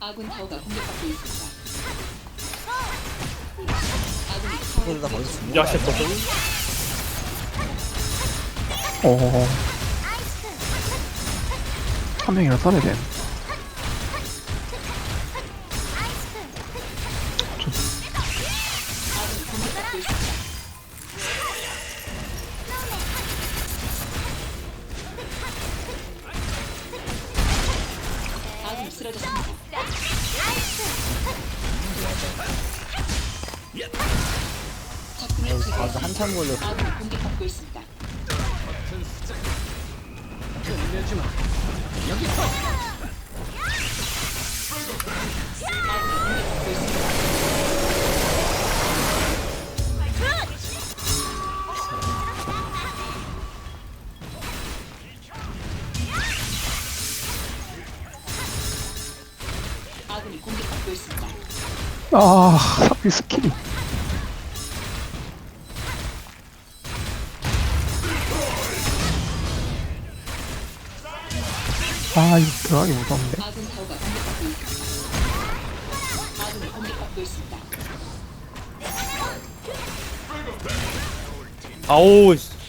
아군 거기서 죽는 야, 거 씨, 아니야? 또 어. 한 명이라 써야 돼. 아군이 공격 아군이 공격받고 있습니다. 아, 사필 스킬이. 아, 이거 들어가기 무서운데. 아군 타워가 공격받고 있습니다. 아군이 공격받고 있습니다. 아오, 씨.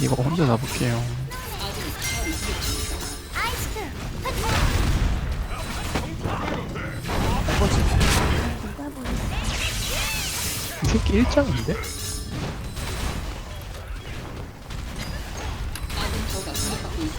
이거 혼자 잡을게요. 이 새끼 일장인데? 아군 타워가 공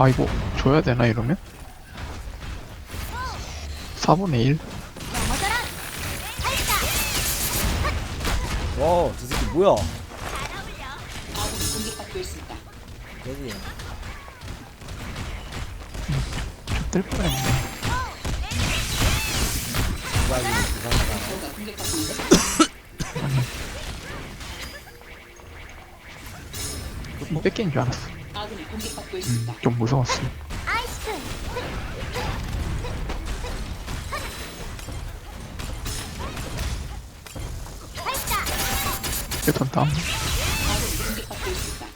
아, 이거 줘야 되나, 이러면? 4분의 1? 와, 저 새끼 뭐야? 여기. 뜰 뻔했네. 누가 이거 이상하다. 뺏긴 줄 알았어. 아군이 공격받고 음, 있습니다. 좀 무서웠어. 패턴 다음. 아군이 공격받고 있습니다.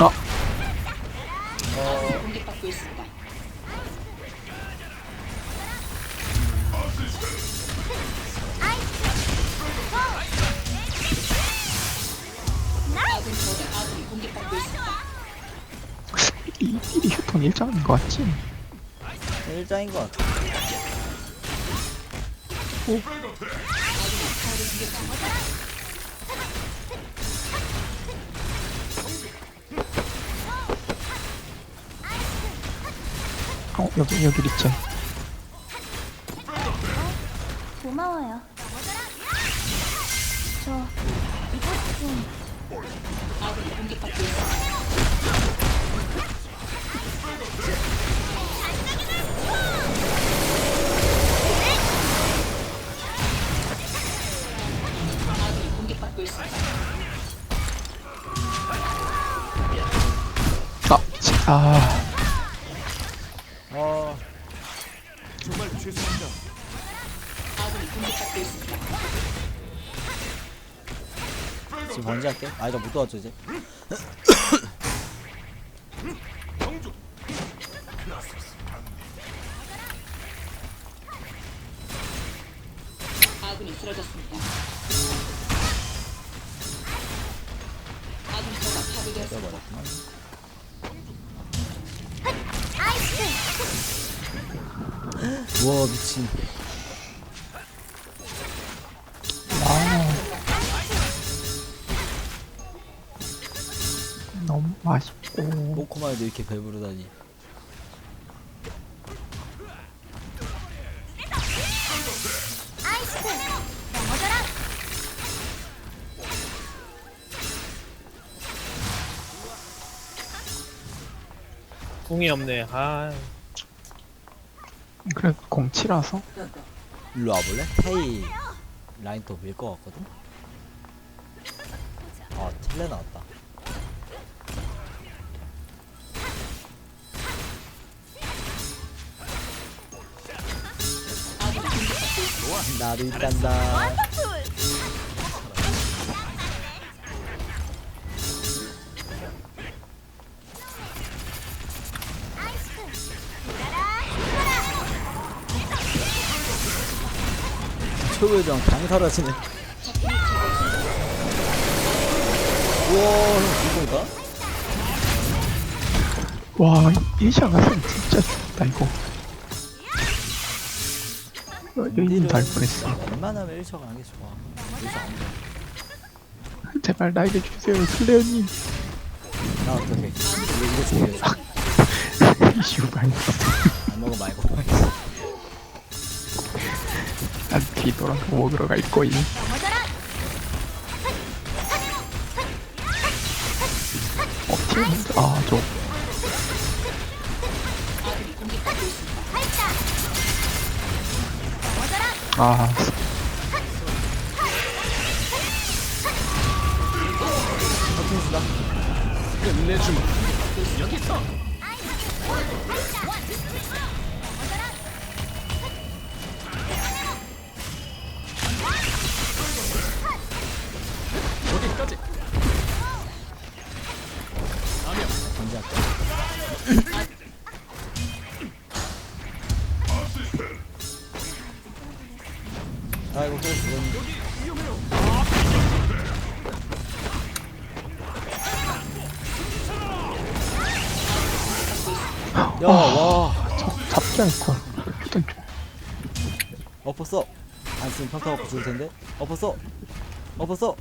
아! 아군이 공격받고 있습니다. 1장인 것 같지? 1장인 것 같아. 오. 어, 여기, 여기 리체. 고마워요. 저 이것 좀. 아, 미치. 아, 어, 아군이 공격받고 있습니다. 지금 번지 할게. 아, 이거 못 도와줘, 이제. 쓰러졌습니다. 와 미친 아, 너무 맛있고. 어, 꼬코마에도 이렇게 배부르다니 궁이 없네. 아, 그래, 공치라서? 일로 와볼래? 테이 라인 또밀것 같거든? 아 텔레 나왔다 나도 있단다 초요정 당 사라지네 우와 형 이거다? 와, 일시간 갔으면 진짜 좋다, 이거. 어, 여인 달 뻔했어. 웬만하면 1차 가는 게 좋아 1차 안 돼. 제발 나에게 주세요, 슬레어님. 나 어떡해 이거 이거 줄게 이슈 많이 안 먹어 말고 난 뒤돌아서 먹으러 갈 거임. 어. 아, 저. 아, 터트리시다 어디 야 와 잡, 잡지 않고. 일단 좀. 엎었어 안 쓰면 평타 먹고 죽을 텐데 엎었어 엎었어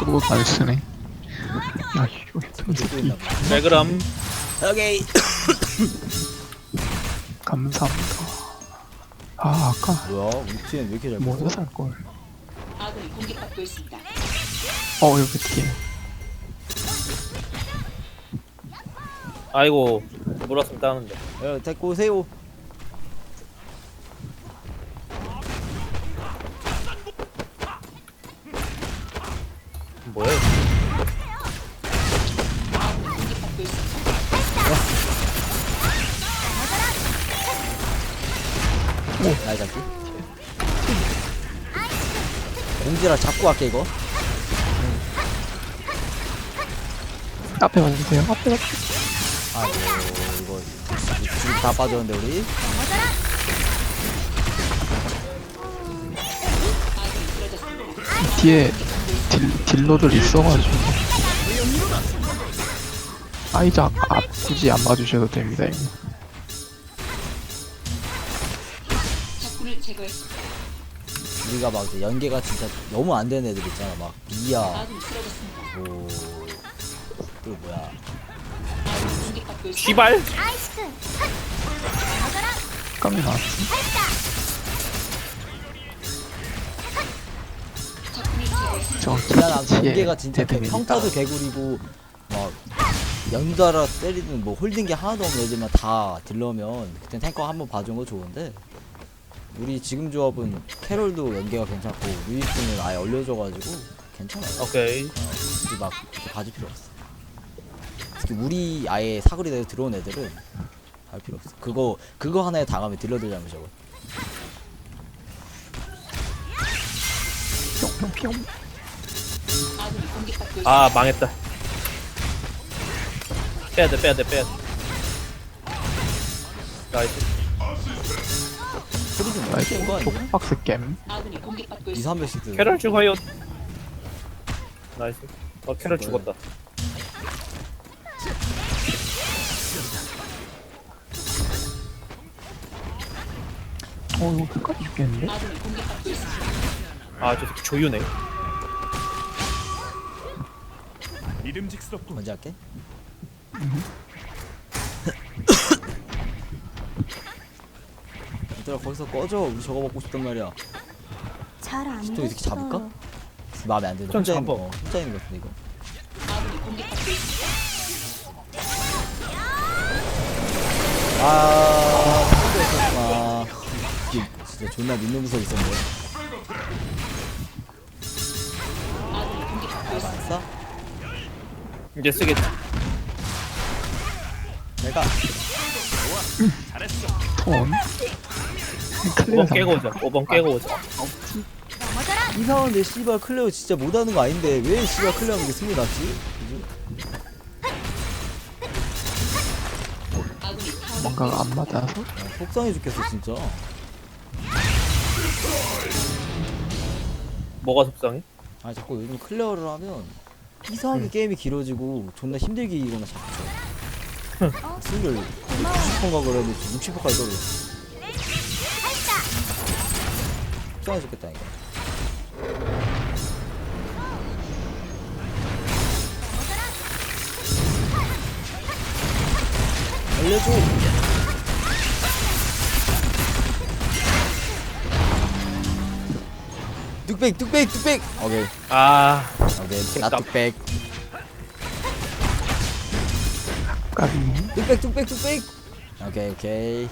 그것도 안 쓰네. 야, 이거 또 새끼. 있나 보다 네 그럼. 오케이 감사합니다. 아, 아까 뭐야 팀왜 이렇게 잘 먹어? 살걸. 아군이 공격받고 있습니다. 어, 여기 뒤에. 아이고, 물었으면 따는데. 야 데리고 오세요 뭐야? 이거. 나이 잡기 공지라 잡고 갈게 이거 앞에 봐주세요. 앞에 봐. 아이고 이거 지금 다 빠졌는데 우리 뒤에 딜, 딜러들 있어가지고. 아이작, 아, 굳이 안 봐주셔도 됩니다, 이거. 우리가 막 이제 연계가 진짜 너무 안 되는 애들 있잖아 막 미야. 뭐또 뭐야 아군이 공격받고 있습니다. 시발? 아이스크 깜이 나왔지. 적군을 제거했습니다. 저 미안 아무튼 뒤에 연계가 진짜 개- 평타도 개구리고 막 연달아 때리는 뭐 홀딩 게 하나도 없는 애들만 다 딜러면 그땐 탱커 한 번 봐준 거 좋은데 우리 지금 조합은 캐롤도 연계가 괜찮고 루이스는 아예 얼려줘가지고 괜찮아 오케이. 굳이 막 그렇게 봐줄 필요 없어 우리 아예 사거리 내에 들어온 애들은 할 필요 없어 그거 그거 하나에 당하면 딜러들 잘못 저거 뿅뿅뿅. 아군이 공격받고 있습니다. 아, 망했다. 빼야 돼, 빼야 돼, 빼야 돼. 나이스. 소리 좀 아, 아니야? 족박스. 아군이 공격받고 2, 있습니다. 300씩 뜨는 캐럴 죽어요. 나이스. 어, 캐럴 죽었다. 어 이거 끝까지 죽겠는데? 아군이 공격받고 있습니다. 아저 새끼 조유네. 먼저 할게 얘들아 거기서 꺼져 우리 저거 먹고 싶단 말이야 잘안 또 이렇게 잡을까? 마음에 안 드는 좀 혼자 있는 잡아. 거 혼자 있는 거 같은데 이거 아 진짜 존나 믿는 무서 있었네. 알았어? 이제 쓰겠지 내가 톤? 클리어 5번 깨고 오자 5번 깨고 오자 이상한데 씨발 클레어 진짜 못하는 거 아닌데 왜 씨발 게 승리 났지? 뭔가가 안 맞아서? 아, 속상해 죽겠어 진짜 뭐가 속상해? 아 자꾸 요즘 클레어를 하면 이상하게 게임이 길어지고 존나 힘들게 이거나 자꾸 쳐 승률 60%인가 그러는데 60%까지 떨어졌어 속상해 죽겠다 이거. 알려줘 뚝백 뚝백 뚝백 오케이. 아. 오케이. 나 까비 뚝백 뚝백 뚝백 오케이 오케이.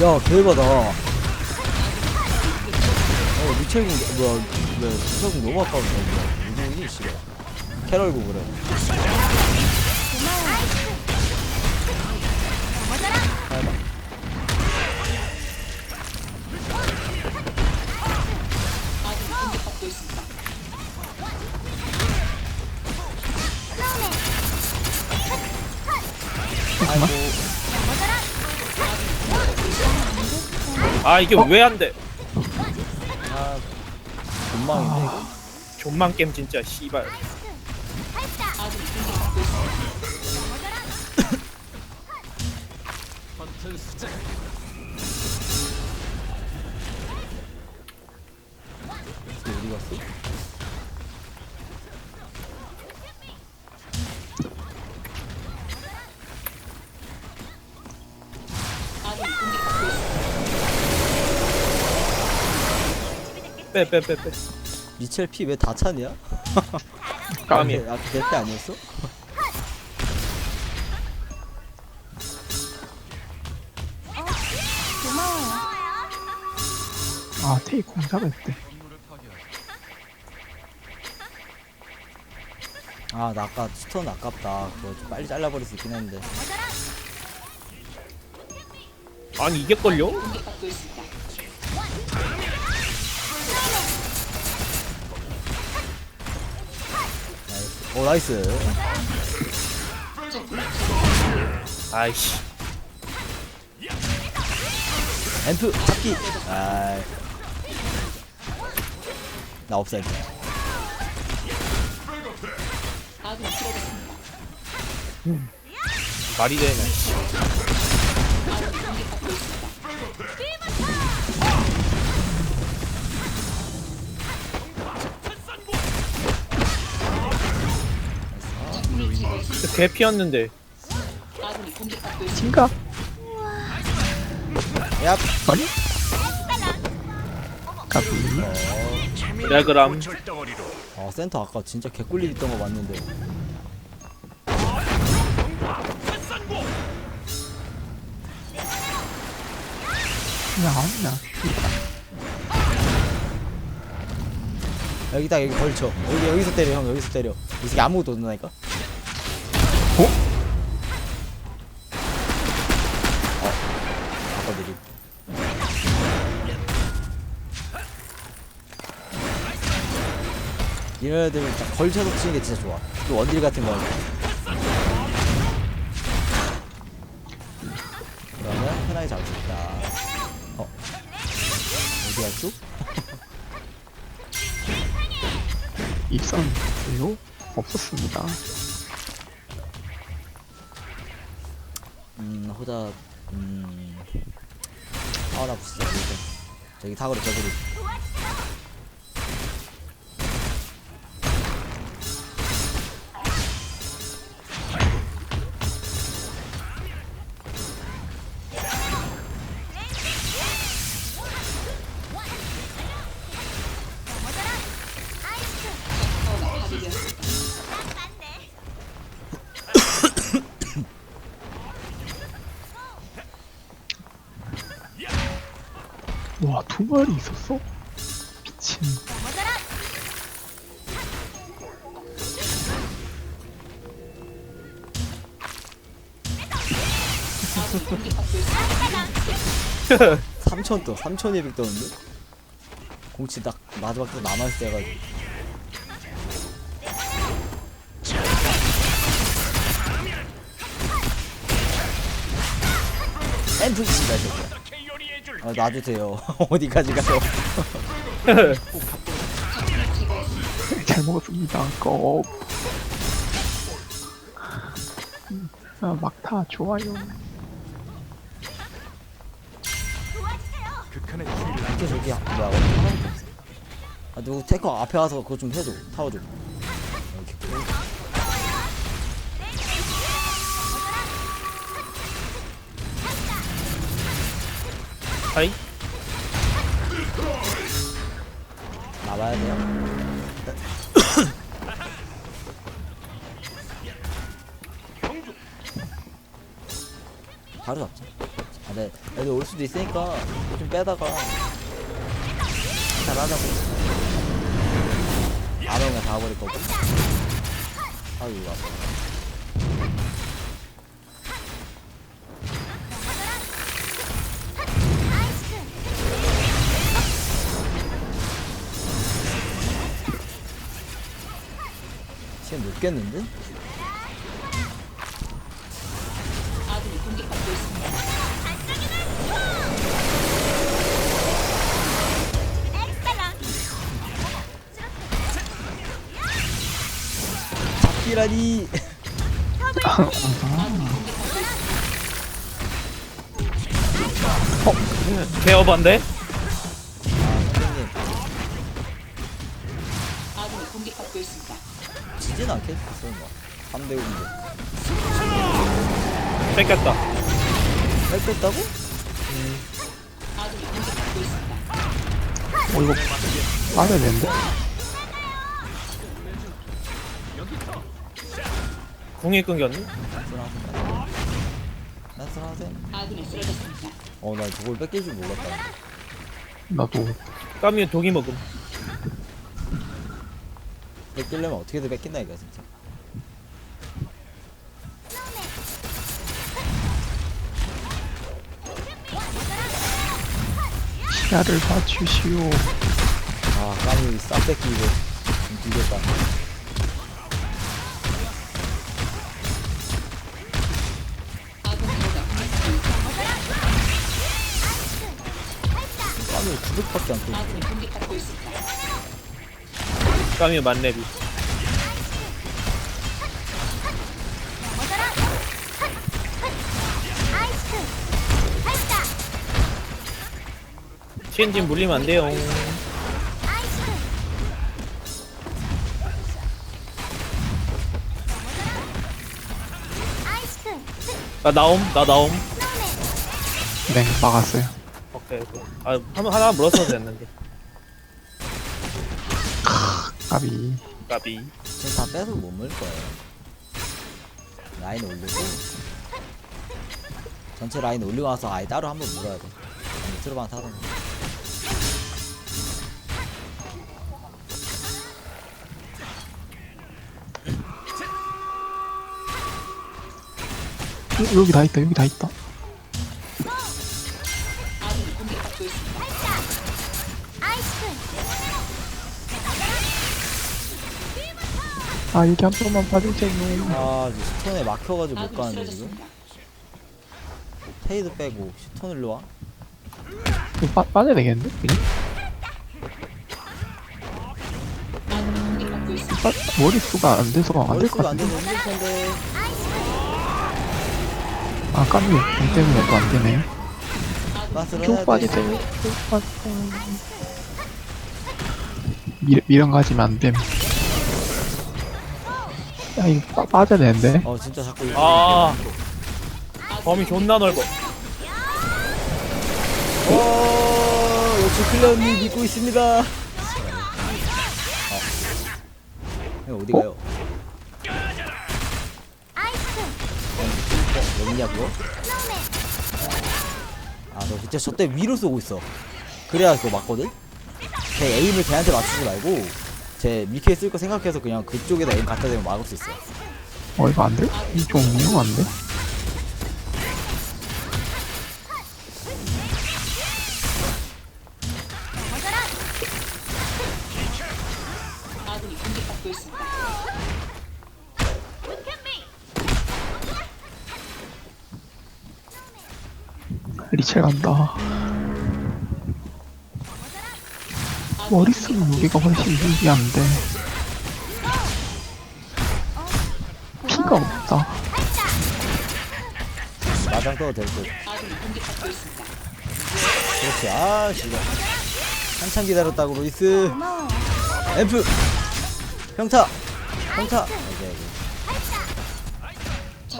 야 개바다 어 미첼궁 뭐야 왜 미첼궁 너무 아까운데 뭐야 누구니 씨발 캐럴궁 그래 해봐. 아이고 아 이게 왜 안 돼? 존만 게임 진짜 씨발 어디 갔어? 아군이 공격받고 있습니다. 빼빼 빼빼 미첼 피 왜 다 차냐? 까미 아 그때 아니었어? 고마워요. 아 테이 공 잡았대 아 나 아까 스톤 아깝다 그거 좀 빨리 잘라버릴 수 있긴 했는데 아니 이게 걸려? 오 나이스. 아이씨. 앰프 잡기. 아이. 나 없어 앰프. 아군이 쓰러졌습니다. 말이 되네 개 피었는데. 진가? 야 아니? 까비 레그람. 아 센터 아까 진짜 개꿀리 있던 거 맞는데. 그냥 아니야 여기다 여기 걸쳐. 여기 여기서 때려 형. 여기서 때려. 이 새끼 아무것도 없나니까 어? 어 아까 느림 이런 애들 딱 걸쳐서 치는 게 진짜 좋아 또 원딜 같은 거 그러면 편하게 잡을 수 있다 어 마피아죠? 입선 별로 없었습니다. 음 호자 음 아나 이거 저기 사거리 저거리 두 마리 있었어? 미친. 아군이 공격받고 있습니다. 3천 또3,200 떠는데 공치 딱 마지막 또 남아있어 해가지고 NPC가 새끼야 아 놔주세요 어디까지 가요 잘 먹었습니다. 껍. 아, 막타 좋아요. 이렇게 저기 뭐야 하나도 없어 아 누구 테커 앞에 와서 그거 좀 해줘 타워 좀 하이. 나와야 돼요. 바로 잡자. 아, 네. 애들 올 수도 있으니까 좀 빼다가 잘하자고. 안 오면 다 버릴 거고. 아유 이거 있습니다. 잡기라니 개어반데? 지진 않겠어 설마 3대 5인데 뺏겼다 뺏겼다고? 어, 이거 빠져야 되는데? 궁이 끊겼니? 아군이 쓰러졌습니다. 어나 저걸 뺏길 줄 몰랐다 나도. 까미는 독이 먹음 뺏기려면 어떻게든 뺏긴다 이거 진짜 시야를 봐주시오. 아 까미 싹 뺏기고 좀 있습니다. 까미 900밖에 안 뺏겨 공격받고 있습니다. 까미 만렙이 TNG 물리면 안 돼요 나 나옴 나 나옴 네, 막았어요. 오케이 오케이. 아 하나 하나 물었어도 됐는데 까비. 까비. 지금 다 빼서 못 먹을 거예요. 라인 올리고. 전체 라인 올리고 와서 아예 따로 한번 물어야 돼. 아니 트로방 타던가 어, 여기 다 있다, 여기 다 있다. 아 이게 한 번만 빠질 텐데 아 이제 스톤에 막혀가지고 못 가는데 지금? 테이드 빼고 스톤 일로 와. 이거 빠, 빠져야 되겠는데? 그냥? 빠, 머릿수가 안 돼서 안 될것 같은데? 돼서 데... 아 까비. 공 때문에 또 안 되네. 나 쭉 들어야 빠질 때 돼 쭉 빠질 때 미련 가지면 안됨. 야, 이거 빠, 빠져야 되는데. 어 진짜 자꾸. 아 범위 존나 넓어 어 역시 클레어님 믿고 있습니다. 어. 이거 어디 가요? 어, 여기냐 그거? 아 너 진짜 저때 위로 쏘고 있어. 그래야 그거 맞거든? 걔 에임을 걔한테 맞추지 말고 제 미케 쓸 거 생각해서 그냥 그쪽에다 에임 갖다 대면 막을 수 있어. 어, 이거 안 돼? 이거 좀 위험한데? 아군이 공격받고 있습니다. 리첼 간다. 머릿수는 우리가 훨씬 유리한데. 피가 없다. 마장 떠도 될 듯. 그렇지. 아, 씨발. 한참 기다렸다고, 로이스. 앰프! 평타! 평타! 오케이.